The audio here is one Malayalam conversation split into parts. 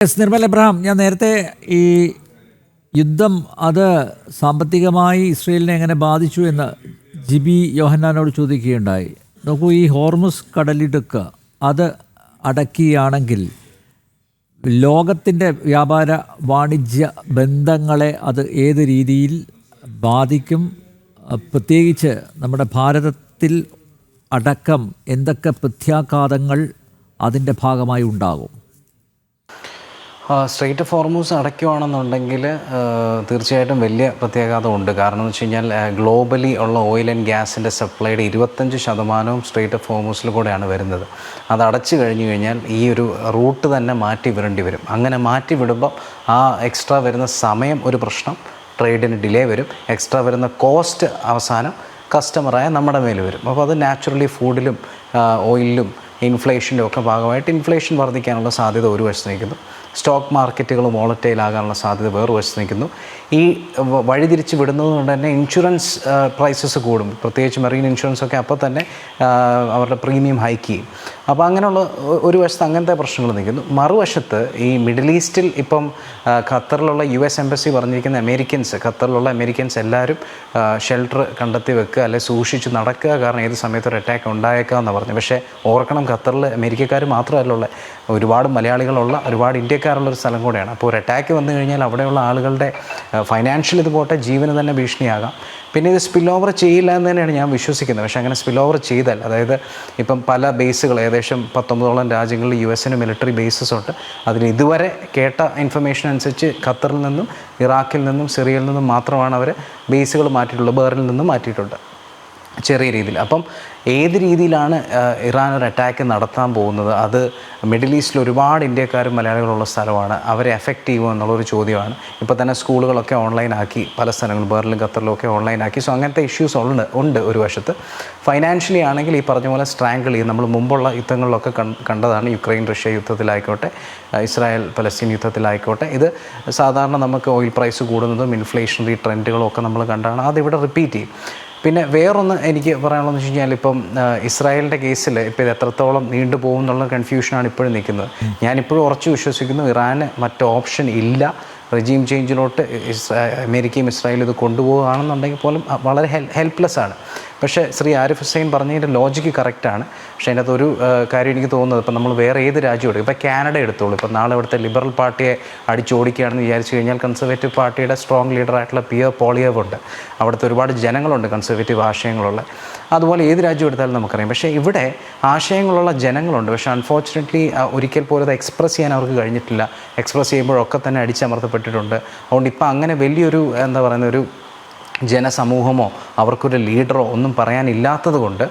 എസ് നിർമ്മൽ എബ്രഹാം ഞാൻ നേരത്തെ ഈ യുദ്ധം അത് സാമ്പത്തികമായി ഇസ്രയേലിനെ എങ്ങനെ ബാധിച്ചു എന്ന് ജിബി യോഹന്നാനോട് ചോദിക്കുകയുണ്ടായി. നോക്കൂ ഈ ഹോർമുസ് കടലിടുക്ക് അത് അടക്കിയാണെങ്കിൽ ലോകത്തിന്റെ വ്യാപാര വാണിജ്യ ബന്ധങ്ങളെ അത് ഏത് രീതിയിൽ ബാധിക്കും? പ്രത്യേകിച്ച് നമ്മുടെ ഭാരതത്തിൽ അടക്കം എന്തൊക്കെ പ്രത്യാഘാതങ്ങൾ അതിന്റെ ഭാഗമായി ഉണ്ടാകും? സ്ട്രേറ്റ് ഫോർമൂസ് അടയ്ക്കുകയാണെന്നുണ്ടെങ്കിൽ തീർച്ചയായിട്ടും വലിയ പ്രത്യാഘാതം ഉണ്ട് കാരണം എന്ന് വെച്ച് കഴിഞ്ഞാൽ ഗ്ലോബലി ഉള്ള ഓയിൽ ആൻഡ് ഗ്യാസിന്റെ സപ്ലൈയുടെ ഇരുപത്തഞ്ച് ശതമാനവും സ്ട്രേറ്റ് ഫോർമൂസിൽ കൂടെയാണ് വരുന്നത്. അത് അടച്ചു കഴിഞ്ഞു കഴിഞ്ഞാൽ ഈ ഒരു റൂട്ട് തന്നെ മാറ്റി വിടേണ്ടി വരും. അങ്ങനെ മാറ്റി വിടുമ്പോൾ ആ എക്സ്ട്രാ വരുന്ന സമയം ഒരു പ്രശ്നം ട്രേഡിന് ഡിലേ വരും. എക്സ്ട്രാ വരുന്ന കോസ്റ്റ് അവസാനം കസ്റ്റമറായ നമ്മുടെ മേൽ വരും. അപ്പോൾ അത് നാച്ചുറലി ഫുഡിലും ഓയിലിലും ഇൻഫ്ലേഷന്റെ ഒക്കെ ഭാഗമായിട്ട് ഇൻഫ്ലേഷൻ വർദ്ധിക്കാനുള്ള സാധ്യത ഒരു വശത്ത് നിൽക്കുന്നു. സ്റ്റോക്ക് മാർക്കറ്റുകൾ വോളറ്റൈൽ ആകാനുള്ള സാധ്യത വേറെ വശത്ത് നിൽക്കുന്നു. ഈ വഴിതിരിച്ച് വിടുന്നത് കൊണ്ട് തന്നെ ഇൻഷുറൻസ് പ്രൈസസ് കൂടും. പ്രത്യേകിച്ച് മെറീൻ ഇൻഷുറൻസ് ഒക്കെ അപ്പോൾ തന്നെ അവരുടെ പ്രീമിയം ഹൈക്ക് ചെയ്യും. അപ്പോൾ അങ്ങനെയുള്ള ഒരു വശത്ത് അങ്ങനത്തെ പ്രശ്നങ്ങൾ നിൽക്കുന്നു. മറുവശത്ത് ഈ മിഡിൽ ഈസ്റ്റിൽ ഇപ്പം ഖത്തറിലുള്ള യു എസ് എംബസി പറഞ്ഞിരിക്കുന്ന അമേരിക്കൻസ് ഖത്തറിലുള്ള അമേരിക്കൻസ് എല്ലാവരും ഷെൽട്ടർ കണ്ടെത്തി വെക്കുക അല്ലെങ്കിൽ സൂക്ഷിച്ച് നടക്കുക. കാരണം ഏത് സമയത്ത് ഒരു അറ്റാക്ക് ഉണ്ടായേക്കാം എന്ന് പറഞ്ഞു പക്ഷേ ഓർക്കണം ഖത്തറിൽ അമേരിക്കക്കാർ മാത്രമല്ല ഒരുപാട് മലയാളികളുള്ള ഒരുപാട് ഇന്ത്യക്കാരുള്ള ഒരു സ്ഥലം കൂടെയാണ്. അപ്പോൾ ഒരു അറ്റാക്ക് വന്നു കഴിഞ്ഞാൽ അവിടെയുള്ള ആളുകളുടെ ഫൈനാൻഷ്യൽ ഇത് പോട്ടെ ജീവന് തന്നെ ഭീഷണിയാകാം. പിന്നെ ഇത് സ്പിൽ ഓവർ ചെയ്യില്ല എന്ന് തന്നെയാണ് ഞാൻ വിശ്വസിക്കുന്നത്. പക്ഷേ അങ്ങനെ സ്പിൽ ഓവർ ചെയ്താൽ അതായത് ഇപ്പം പല ബേസുകൾ ഏകദേശം പത്തൊമ്പതോളം രാജ്യങ്ങളിൽ യു എസിന് മിലിറ്ററി ബേസസ് ഉണ്ട്. അതിൽ ഇതുവരെ കേട്ട ഇൻഫർമേഷൻ അനുസരിച്ച് ഖത്തറിൽ നിന്നും ഇറാഖിൽ നിന്നും സിറിയയിൽ നിന്നും മാത്രമാണ് അവർ ബേസുകൾ മാറ്റിയിട്ടുള്ളത്. ബേറിൽ നിന്നും മാറ്റിയിട്ടുണ്ട്. ചെറിയ രീതിയിൽ. അപ്പം ഏത് രീതിയിലാണ് ഇറാൻ ഒരു അറ്റാക്ക് നടത്താൻ പോകുന്നത്? അത് മിഡിൽ ഈസ്റ്റിൽ ഒരുപാട് ഇന്ത്യക്കാരും മലയാളികളുള്ള സ്ഥലമാണ്. അവരെ എഫക്റ്റ് ചെയ്യുമോ എന്നുള്ളൊരു ചോദ്യമാണ്. ഇപ്പോൾ തന്നെ സ്കൂളുകളൊക്കെ ഓൺലൈനാക്കി പല സ്ഥലങ്ങളും ബെർലിൻ ഖത്തറിലും ഒക്കെ ഓൺലൈനാക്കി സോ അങ്ങനത്തെ ഇഷ്യൂസ് ഉണ്ട് ഉണ്ട് ഒരു വശത്ത്. ഫൈനാൻഷ്യലി ആണെങ്കിൽ ഈ പറഞ്ഞ പോലെ സ്ട്രാങ്കിൾ ചെയ്യും. നമ്മൾ മുമ്പുള്ള യുദ്ധങ്ങളിലൊക്കെ കണ്ടതാണ് യുക്രൈൻ റഷ്യ യുദ്ധത്തിലായിക്കോട്ടെ ഇസ്രായേൽ പലസ്തീൻ യുദ്ധത്തിലായിക്കോട്ടെ. ഇത് സാധാരണ നമുക്ക് ഓയിൽ പ്രൈസ് കൂടുന്നതും ഇൻഫ്ലേഷണറി ട്രെൻഡുകളും ഒക്കെ നമ്മൾ കണ്ടാണ്. അതിവിടെ റിപ്പീറ്റ് ചെയ്യും. പിന്നെ വേറൊന്ന് എനിക്ക് പറയാനുള്ളതെന്ന് വെച്ച് കഴിഞ്ഞാൽ ഇപ്പം ഇസ്രായേലിന്റെ കേസിൽ ഇപ്പോൾ ഇത് എത്രത്തോളം നീണ്ടു പോകും എന്നുള്ള കൺഫ്യൂഷനാണ് ഇപ്പോഴും നിൽക്കുന്നത്. ഞാനിപ്പോഴും ഉറച്ചു വിശ്വസിക്കുന്നു ഇറാന് മറ്റു ഓപ്ഷൻ ഇല്ല. റെജീം ചേഞ്ചിലോട്ട് അമേരിക്കയും ഇസ്രായേലും ഇത് കൊണ്ടുപോവുകയാണെന്നുണ്ടെങ്കിൽ പോലും വളരെ ഹെൽ ഹെൽപ്ലെസ് ആണ്. പക്ഷേ ശ്രീ ആരിഫ് ഹുസൈൻ പറഞ്ഞതിന്റെ ലോജിക്ക് കറക്റ്റാണ് പക്ഷേ അതിനകത്ത് ഒരു കാര്യം എനിക്ക് തോന്നുന്നത് ഇപ്പം നമ്മൾ വേറെ ഏത് രാജ്യം എടുക്കും ഇപ്പോൾ കാനഡ എടുത്തോളൂ. ഇപ്പം നാളെ ഇവിടുത്തെ ലിബറൽ പാർട്ടിയെ അടിച്ചോടിക്കുകയാണെന്ന് വിചാരിച്ചു കഴിഞ്ഞാൽ കൺസർവേറ്റീവ് പാർട്ടിയുടെ സ്ട്രോങ് ലീഡറായിട്ടുള്ള പിയർ പോളിയവ് ഉണ്ട്. അവിടുത്തെ ഒരുപാട് ജനങ്ങളുണ്ട് കൺസർവേറ്റീവ് ആശയങ്ങളുള്ള. അതുപോലെ ഏത് രാജ്യം എടുത്താലും നമുക്കറിയാം. പക്ഷേ ഇവിടെ ആശയങ്ങളുള്ള ജനങ്ങളുണ്ട്. പക്ഷേ അൺഫോർച്ചുനേറ്റ്ലി ഒരിക്കൽ പോലും അത് എക്സ്പ്രസ് ചെയ്യാൻ അവർക്ക് കഴിഞ്ഞിട്ടില്ല. എക്സ്പ്രസ് ചെയ്യുമ്പോഴൊക്കെ തന്നെ അടിച്ചമർത്തപ്പെട്ടിട്ടുണ്ട് അതുകൊണ്ട് ഇപ്പം അങ്ങനെ വലിയൊരു എന്താ പറയുന്ന ഒരു ജനസമൂഹമോ അവർക്കൊരു ലീഡറോ ഒന്നും പറയാനില്ലാത്തത് കൊണ്ട്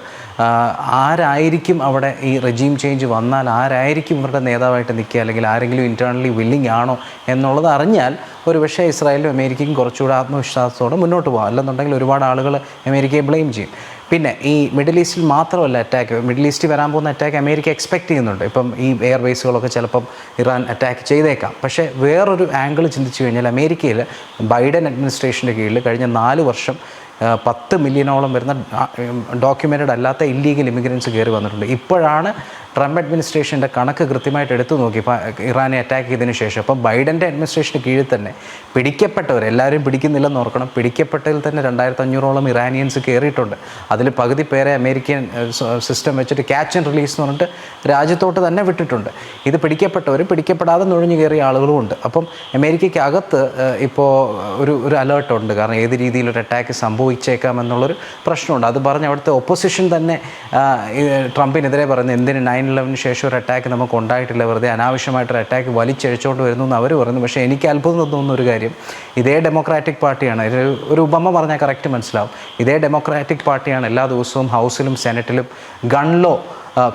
ആരായിരിക്കും അവിടെ ഈ റെജീം ചേഞ്ച് വന്നാൽ ആരായിരിക്കും ഇവരുടെ നേതാവായിട്ട് നിൽക്കുക അല്ലെങ്കിൽ ആരെങ്കിലും ഇന്റേർണലി വില്ലിംഗ് ആണോ എന്നുള്ളത് അറിഞ്ഞാൽ ഒരു പക്ഷേ ഇസ്രായേലും അമേരിക്കയും കുറച്ചുകൂടെ ആത്മവിശ്വാസത്തോടെ മുന്നോട്ട് പോകാം. അല്ലെന്നുണ്ടെങ്കിൽ ഒരുപാട് ആളുകൾ അമേരിക്കയെ ബ്ലെയിം ചെയ്യും. പിന്നെ ഈ മിഡിൽ ഈസ്റ്റിൽ മാത്രമല്ല അറ്റാക്ക് മിഡിൽ ഈസ്റ്റിൽ വരാൻ പോകുന്ന അറ്റാക്ക് അമേരിക്ക എക്സ്പെക്ട് ചെയ്യുന്നുണ്ട്. ഇപ്പം ഈ എയർ ബേസുകളൊക്കെ ചിലപ്പം ഇറാൻ അറ്റാക്ക് ചെയ്തേക്കാം. പക്ഷേ വേറൊരു ആംഗിൾ ചിന്തിച്ചു കഴിഞ്ഞാൽ അമേരിക്കയിൽ ബൈഡൻ അഡ്മിനിസ്ട്രേഷന്റെ കീഴിൽ കഴിഞ്ഞ നാല് വർഷം പത്ത് മില്യണോളം വരുന്ന ഡോക്യുമെന്റഡ് അല്ലാത്ത ഇല്ലീഗൽ ഇമിഗ്രൻസ് കയറി വന്നിട്ടുണ്ട്. ഇപ്പോഴാണ് ട്രംപ് അഡ്മിനിസ്ട്രേഷന്റെ കണക്ക് കൃത്യമായിട്ട് എടുത്തു നോക്കി. ഇറാനെ അറ്റാക്ക് ചെയ്തതിന് ശേഷം. അപ്പോൾ ബൈഡന്റെ അഡ്മിനിസ്ട്രേഷന് കീഴിൽ തന്നെ പിടിക്കപ്പെട്ടവർ എല്ലാവരും പിടിക്കുന്നില്ലെന്ന് ഓർക്കണം. പിടിക്കപ്പെട്ടതിൽ തന്നെ രണ്ടായിരത്തി അഞ്ഞൂറോളം ഇറാനിയൻസ് കയറിയിട്ടുണ്ട് അതിൽ പകുതി പേരെ അമേരിക്കൻ സിസ്റ്റം വെച്ചിട്ട് ക്യാച്ച് ആൻഡ് റിലീസ് എന്ന് പറഞ്ഞിട്ട് രാജ്യത്തോട്ട് തന്നെ വിട്ടിട്ടുണ്ട്. ഇത് പിടിക്കപ്പെട്ടവരും പിടിക്കപ്പെടാതെ നുഴഞ്ഞു കയറിയ ആളുകളും ഉണ്ട്. അപ്പം അമേരിക്കയ്ക്ക് അകത്ത് ഇപ്പോൾ ഒരു ഒരു അലേർട്ടുണ്ട് കാരണം ഏത് രീതിയിലൊരു അറ്റാക്ക് സംഭവിച്ചേക്കാം എന്നുള്ളൊരു പ്രശ്നമുണ്ട്. അത് പറഞ്ഞ് അവിടുത്തെ ഒപ്പോസിഷൻ തന്നെ ട്രംപിനെതിരെ പറയുന്നത് എന്തിന് നയൻ ഇലവന് ശേഷം ഒരു അറ്റാക്ക് നമുക്ക് ഉണ്ടായിട്ടില്ല. വെറുതെ അനാവശ്യമായിട്ടൊരു അറ്റാക്ക് വലിച്ചഴിച്ചുകൊണ്ട് വരുന്നു എന്ന് അവർ പറയുന്നു. പക്ഷേ എനിക്ക് അത്ഭുതം തോന്നുന്ന ഒരു കാര്യം ഇതേ ഡെമോക്രാറ്റിക് പാർട്ടിയാണ് ഇതിൽ ഒരു ഉപമ പറഞ്ഞാൽ കറക്റ്റ് മനസ്സിലാവും. ഇതേ ഡെമോക്രാറ്റിക് പാർട്ടിയാണ് എല്ലാ ദിവസവും ഹൗസിലും സെനറ്റിലും ഗൺ ലോ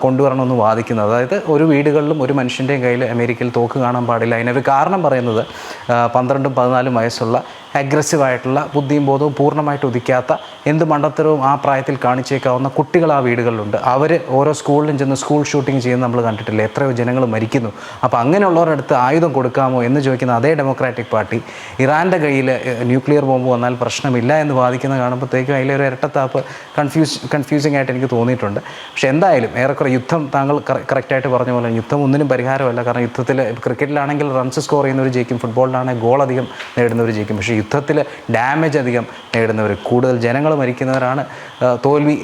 കൊണ്ടുവരണമെന്ന് വാദിക്കുന്നത്. അതായത് ഒരു വീടുകളിലും ഒരു മനുഷ്യന്റെയും കയ്യിൽ അമേരിക്കയിൽ തോക്ക് കാണാൻ പാടില്ല അതിനൊരു കാരണം പറയുന്നത് പന്ത്രണ്ടും പതിനാലും വയസ്സുള്ള അഗ്രസീവായിട്ടുള്ള ബുദ്ധിയും ബോധവും പൂർണമായിട്ട് ഉദിക്കാത്ത എന്ത് മണ്ടത്തരവും ആ പ്രായത്തിൽ കാണിച്ചേക്കാവുന്ന കുട്ടികൾ ആ വീടുകളിലുണ്ട്. അവർ ഓരോ സ്കൂളിലും ചെന്ന് സ്കൂൾ ഷൂട്ടിംഗ് ചെയ്യുന്ന നമ്മൾ കണ്ടിട്ടില്ല? എത്രയോ ജനങ്ങൾ മരിക്കുന്നു. അപ്പോൾ അങ്ങനെയുള്ളവരുടെ അടുത്ത് ആയുധം കൊടുക്കാമോ എന്ന് ചോദിക്കുന്ന അതേ ഡെമോക്രാറ്റിക് പാർട്ടി ഇറാന്റെ കയ്യിൽ ന്യൂക്ലിയർ ബോംബ് വന്നാൽ പ്രശ്നമില്ല എന്ന് വാദിക്കുന്ന കാണുമ്പോഴത്തേക്കും അതിലൊരു ഇരട്ടത്താപ്പ് കൺഫ്യൂസ് കൺഫ്യൂസിംഗ് ആയിട്ട് എനിക്ക് തോന്നിയിട്ടുണ്ട്. പക്ഷേ എന്തായാലും ഏറെക്കുറെ യുദ്ധം താങ്കൾ കറക്റ്റായിട്ട് പറഞ്ഞ പോലെ യുദ്ധം ഒന്നിനും പരിഹാരമല്ല. കാരണം യുദ്ധത്തിൽ ക്രിക്കറ്റിലാണെങ്കിൽ റൺസ് സ്കോർ ചെയ്യുന്നവർ ജയിക്കും ഫുട്ബോളിലാണെങ്കിൽ ഗോൾ അധികം നേടുന്നവർ ജയിക്കും. പക്ഷേ യുദ്ധത്തിൽ ഡാമേജ് അധികം നേടുന്നവർ കൂടുതൽ ജനങ്ങൾ മരിക്കുന്നവരാണ് തോൽവി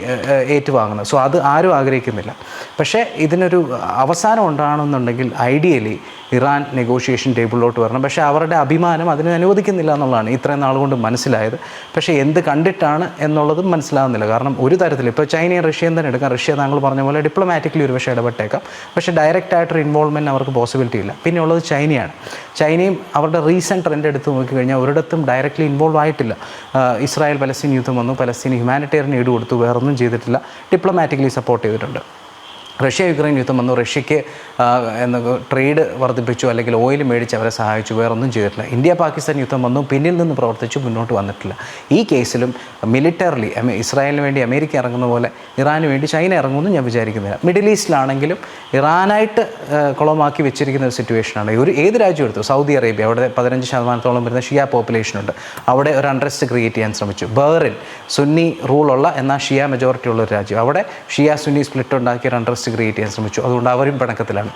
ഏറ്റുവാങ്ങുന്നത്. സോ അത് ആരും ആഗ്രഹിക്കുന്നില്ല. പക്ഷേ ഇതിനൊരു അവസാനം ഉണ്ടാകണമെന്നുണ്ടെങ്കിൽ ഐഡിയലി ഇറാൻ നെഗോഷിയേഷൻ ടേബിളിലോട്ട് വരണം. പക്ഷേ അവരുടെ അഭിമാനം അതിനെ അനുവദിക്കുന്നില്ല എന്നുള്ളതാണ് ഇത്രയും നാൾ കൊണ്ട് മനസ്സിലായത്. പക്ഷേ എന്ത് കണ്ടിട്ടാണ് എന്നുള്ളതും മനസ്സിലാകുന്നില്ല കാരണം ഒരു തരത്തിൽ ഇപ്പോൾ ചൈനയും റഷ്യയും തന്നെ എടുക്കാം. റഷ്യ താങ്കൾ പറഞ്ഞ പോലെ ഡിപ്ലോമാറ്റിക്കലി ഒരു പക്ഷേ ഇടപെട്ടേക്കാം. പക്ഷേ ഡയറക്റ്റ് ആയിട്ടൊരു ഇൻവോൾവ്മെന്റ് അവർക്ക് പോസിബിലിറ്റി ഇല്ല. പിന്നെ ഉള്ളത് ചൈനയാണ്. ചൈനയും അവരുടെ റീസെന്റ് ട്രെൻഡ് എടുത്ത് നോക്കിക്കഴിഞ്ഞാൽ ഒരിടത്തും ഡയറക്റ്റ്ലി ഇൻവോൾവ് ആയിട്ടില്ല. ഇസ്രായേൽ പലസ്തീൻ യുദ്ധം വന്നു. പലസ്തീൻ ഹ്യൂമാനിറ്റേറിയൻ എയ്ഡ് കൊടുത്തു. വേറൊന്നും ചെയ്തിട്ടില്ല. ഡിപ്ലോമാറ്റിക്കലി സപ്പോർട്ട് ചെയ്തിട്ടുണ്ട്. റഷ്യ യുക്രൈൻ യുദ്ധം വന്നു. റഷ്യക്ക് ട്രേഡ് വർദ്ധിപ്പിച്ചു അല്ലെങ്കിൽ ഓയിൽ മേടിച്ച് അവരെ സഹായിച്ചു. വേറൊന്നും ചെയ്തിട്ടില്ല. ഇന്ത്യ പാകിസ്ഥാൻ യുദ്ധം വന്നു. പിന്നിൽ നിന്ന് പ്രവർത്തിച്ചു. മുന്നോട്ട് വന്നിട്ടില്ല. ഈ കേസിലും മിലിറ്ററിലി ഇസ്രായേലിന് വേണ്ടി അമേരിക്ക ഇറങ്ങുന്ന പോലെ ഇറാന് വേണ്ടി ചൈന ഇറങ്ങുമെന്ന് ഞാൻ വിചാരിക്കുന്നില്ല. മിഡിൽ ഈസ്റ്റിലാണെങ്കിലും ഇറാനായിട്ട് കുളമാക്കി വെച്ചിരിക്കുന്ന ഒരു സിറ്റുവേഷനാണ്. ഒരു ഏത് രാജ്യം എടുത്തു? Saudi Arabia. അവിടെ പതിനഞ്ച് ശതമാനത്തോളം വരുന്ന ഷിയ പോപ്പുലേഷൻ ഉണ്ട്. അവിടെ ഒരു അൺറസ്റ്റ് ക്രിയേറ്റ് ചെയ്യാൻ ശ്രമിച്ചു. ബഹറിൻ സുന്നി റൂളുള്ള എന്നാൽ ഷിയ മെജോറിറ്റി ഉള്ള ഒരു രാജ്യം. അവിടെ ഷിയ സുന്നി സ്പ്ലിറ്റ് ഉണ്ടാക്കിയ ഒരു ക്രിയേറ്റ് ചെയ്യാൻ ശ്രമിച്ചു. അതുകൊണ്ട് അവരും പിണക്കത്തിലാണ്.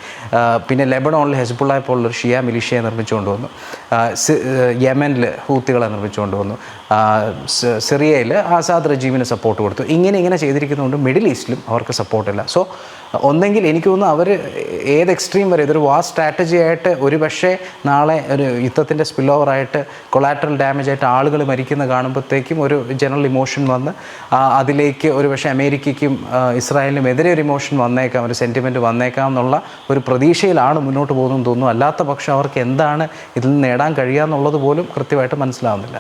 പിന്നെ പിന്നെ ലെബണോണിൽ ഹെസ്ബുള്ള പോലുള്ളൊരു ഷിയ മിലിഷ്യയെ നിർമ്മിച്ചുകൊണ്ട് വന്നു. യമനിൽ ഹൂത്തികളെ നിർമ്മിച്ചുകൊണ്ട് വന്നു. സിറിയയിൽ ആസാദ് റജീമിന് സപ്പോർട്ട് കൊടുത്തു. ഇങ്ങനെ ഇങ്ങനെ ചെയ്തിരിക്കുന്നതുകൊണ്ട് മിഡിൽ ഈസ്റ്റിലും അവർക്ക് സപ്പോർട്ടില്ല സോ ഒന്നെങ്കിൽ എനിക്ക് തോന്നുന്നു അവർ ഏത് എക്സ്ട്രീം വരെ ഇതൊരു വാ സ്ട്രാറ്റജി ആയിട്ട് ഒരു പക്ഷേ നാളെ ഒരു യുദ്ധത്തിന്റെ സ്പിൽ ഓവറായിട്ട് കൊളാറ്ററൽ ഡാമേജ് ആയിട്ട് ആളുകൾ മരിക്കുന്ന കാണുമ്പോഴത്തേക്കും ഒരു ജനറൽ ഇമോഷൻ വന്ന് അതിലേക്ക് ഒരു പക്ഷേ അമേരിക്കയ്ക്കും ഇസ്രായേലിനും എതിരെ ഒരു ഇമോഷൻ വന്നേക്കാം ഒരു സെന്റിമെന്റ് വന്നേക്കാം എന്നുള്ള ഒരു പ്രതീക്ഷയിലാണ് മുന്നോട്ട് പോകുന്നതെന്ന് തോന്നുന്നു. അല്ലാത്ത പക്ഷം അവർക്ക് എന്താണ് ഇതിൽ നിന്ന് നേടാൻ കഴിയുക എന്നുള്ളത് പോലും കൃത്യമായിട്ട് മനസ്സിലാവുന്നില്ല.